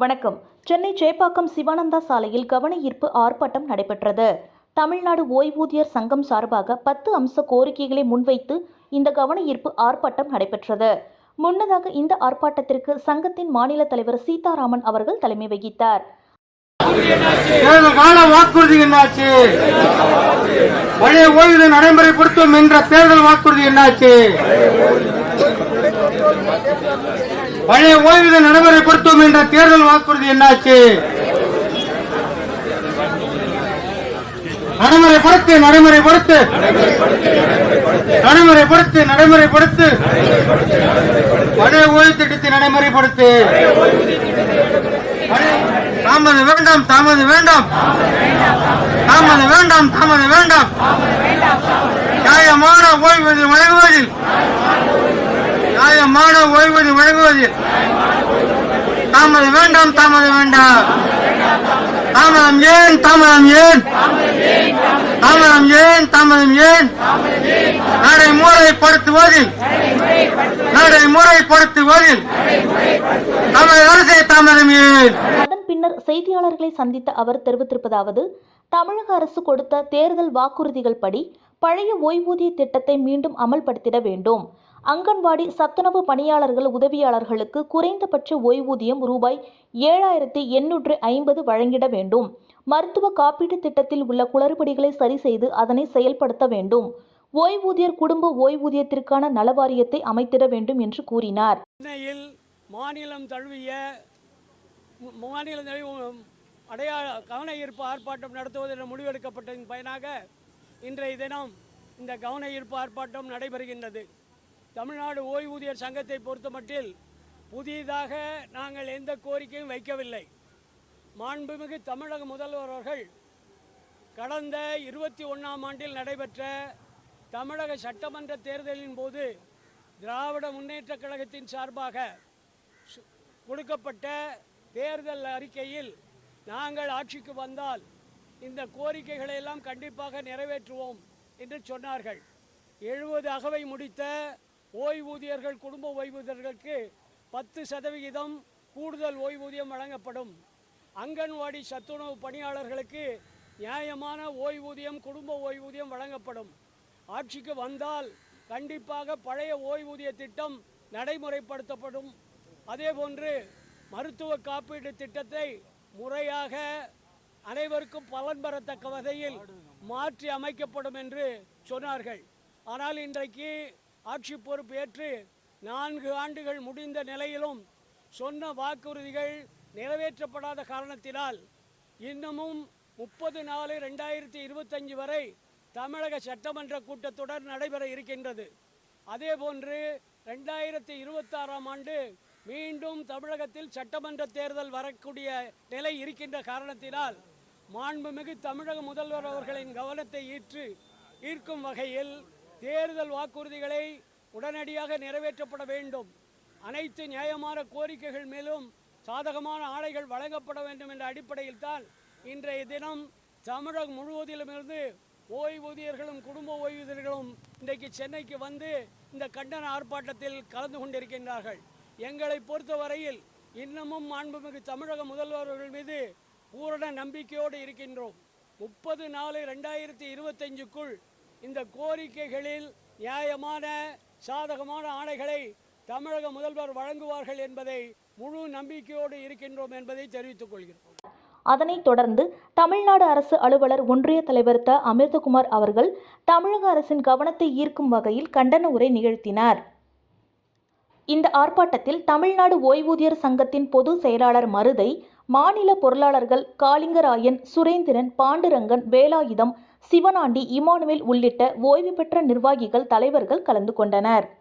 வணக்கம். சென்னை சேப்பாக்கம் சிவானந்தா சாலையில் கவன ஈர்ப்பு ஆர்ப்பாட்டம் நடைபெற்றது. தமிழ்நாடு ஓய்வூதியர் சங்கம் சார்பாக பத்து அம்ச கோரிக்கைகளை முன்வைத்து இந்த கவன ஈர்ப்பு ஆர்ப்பாட்டம் நடைபெற்றது. முன்னதாக இந்த ஆர்ப்பாட்டத்திற்கு சங்கத்தின் மாநில தலைவர் சீதாராமன் அவர்கள் தலைமை வகித்தார். வாக்குறுதி என்னாச்சு? பழைய ஓய்வு நடைமுறைப்படுத்தும் என்ற தேர்தல் வாக்குறுதி என்னாச்சு? பழைய ஓய்வு நடைமுறைப்படுத்தும் என்ற தேர்தல் வாக்குறுதி என்னாச்சு? நடைமுறைப்படுத்து நடைமுறைப்படுத்து. நடைமுறைப்படுத்து நடைமுறைப்படுத்து. பழைய ஓய்வு திட்டத்தை நடைமுறைப்படுத்து. தாமது வேண்டாம் தாமது வேண்டாம். தாமது வேண்டாம் தாமது வேண்டாம். நியாயமான ஓய்வூதியம் வழங்குவதில் நியாயமான ஓய்வூதியம் வழங்குவதில். தாமதம் வேண்டாம் தாமதம் வேண்டாம். தாமதம் ஏன் தாமதம் ஏன்? தாமதம் ஏன் தாமதம் ஏன்? நடைமுறைப்படுத்துவதில் நடைமுறைப்படுத்துவதில் தமிழக அரசை தாமதம் ஏன்? அதன் பின்னர் செய்தியாளர்களை சந்தித்த அவர் தெரிவித்திருப்பதாவது தமிழக அரசு கொடுத்த தேர்தல் வாக்குறுதிகள் படி பழைய ஓய்வூதிய திட்டத்தை மீண்டும் அமல்படுத்திட வேண்டும். அங்கன்வாடி சத்துணவு பணியாளர்கள் உதவியாளர்களுக்கு குறைந்தபட்ச ஓய்வூதியம் ரூபாய் ஏழாயிரத்தி எண்ணூற்று ஐம்பது வழங்கிட வேண்டும். மருத்துவ காப்பீட்டுத் திட்டத்தில் உள்ள குளறுபடிகளை சரி செய்து அதனை செயல்படுத்த வேண்டும். ஓய்வூதியர் குடும்ப ஓய்வூதியத்திற்கான நலவாரியத்தை அமைத்திட வேண்டும் என்று கூறினார். மாநிலம் தழுவிய மாநில அடையாள கவன ஈர்ப்பு ஆர்ப்பாட்டம் நடத்துவது என முடிவெடுக்கப்பட்டதன் பயனாக இன்றைய தினம் இந்த கவன ஈர்ப்பு ஆர்ப்பாட்டம் நடைபெறுகின்றது. தமிழ்நாடு ஓய்வூதியர் சங்கத்தை பொறுத்தமட்டில் புதிதாக நாங்கள் எந்த கோரிக்கையும் வைக்கவில்லை. மாண்புமிகு தமிழக முதல்வர் அவர்கள் கடந்த இருபத்தி ஒன்றாம் ஆண்டில் நடைபெற்ற தமிழக சட்டமன்ற தேர்தலின் போது திராவிட முன்னேற்ற கழகத்தின் சார்பாக சு- கொடுக்கப்பட்ட தேர்தல் அறிக்கையில் நாங்கள் ஆட்சிக்கு வந்தால் இந்த கோரிக்கைகளை எல்லாம் கண்டிப்பாக நிறைவேற்றுவோம் என்று சொன்னார்கள். எழுபது அகவை முடித்த ஓய்வூதியர்கள் குடும்ப ஓய்வூதியர்களுக்கு பத்து சதவிகிதம் கூடுதல் ஓய்வூதியம் வழங்கப்படும். அங்கன்வாடி சத்துணவு பணியாளர்களுக்கு நியாயமான ஓய்வூதியம் குடும்ப ஓய்வூதியம் வழங்கப்படும். ஆட்சிக்கு வந்தால் கண்டிப்பாக பழைய ஓய்வூதிய திட்டம் நடைமுறைப்படுத்தப்படும். அதேபோன்று மருத்துவ காப்பீடு திட்டத்தை முறையாக அனைவருக்கும் பலன் பெறத்தக்க வகையில் மாற்றி அமைக்கப்படும் என்று சொன்னார்கள். ஆனால் இன்றைக்கு ஆட்சி பொறுப்பு ஏற்று நான்கு ஆண்டுகள் முடிந்த நிலையிலும் சொன்ன வாக்குறுதிகள் நிறைவேற்றப்படாத காரணத்தினால் இன்னமும் முப்பது நாலு ரெண்டாயிரத்தி இருபத்தஞ்சு வரை தமிழக சட்டமன்ற கூட்டத்தொடர் நடைபெற இருக்கின்றது. அதேபோன்று ரெண்டாயிரத்தி இருபத்தாறாம் ஆண்டு மீண்டும் தமிழகத்தில் சட்டமன்ற தேர்தல் வரக்கூடிய நிலை இருக்கின்ற காரணத்தினால் மாண்புமிகு தமிழக முதல்வர் அவர்களின் கவனத்தை ஈற்று ஈர்க்கும் வகையில் தேர்தல் வாக்குறுதிகளை உடனடியாக நிறைவேற்றப்பட வேண்டும். அனைத்து நியாயமான கோரிக்கைகள் மேலும் சாதகமான ஆலைகள் வழங்கப்பட வேண்டும் என்ற அடிப்படையில் தான் இன்றைய தினம் தமிழகம் முழுவதிலுமிருந்து ஓய்வூதியர்களும் குடும்ப ஓய்வூதியர்களும் இன்றைக்கு சென்னைக்கு வந்து இந்த கண்டன ஆர்ப்பாட்டத்தில் கலந்து கொண்டிருக்கின்றார்கள். எங்களை பொறுத்தவரையில் இன்னமும் மாண்புமிகு தமிழக முதல்வர்கள் மீது பூரண நம்பிக்கையோடு இருக்கின்றோம். முப்பது நாலு ரெண்டாயிரத்தி இருபத்தஞ்சுக்குள் இந்த கோரிக்கைகளில் நியாயமான சாதகமான ஆணைகளை தமிழக முதல்வர் வழங்குவார்கள் என்பதை முழு நம்பிக்கையோடு இருக்கின்றோம் என்பதை தெரிவித்துக் கொள்கிறோம். அதனைத் தொடர்ந்து தமிழ்நாடு அரசு அலுவலர் ஒன்றிய தலைவர் த. அமிர்தகுமார் அவர்கள் தமிழக அரசின் கவனத்தை ஈர்க்கும் வகையில் கண்டன உரை நிகழ்த்தினார். இந்த ஆர்ப்பாட்டத்தில் தமிழ்நாடு ஓய்வூதியர் சங்கத்தின் பொது செயலாளர் மருதை மாநில பொருளாளர்கள் காளிங்கராயன் சுரேந்திரன் பாண்டுரங்கன் வேலாயுதம் சிவனாண்டி இமானுவேல் உள்ளிட்ட ஓய்வு பெற்ற நிர்வாகிகள் தலைவர்கள் கலந்து கொண்டனர்.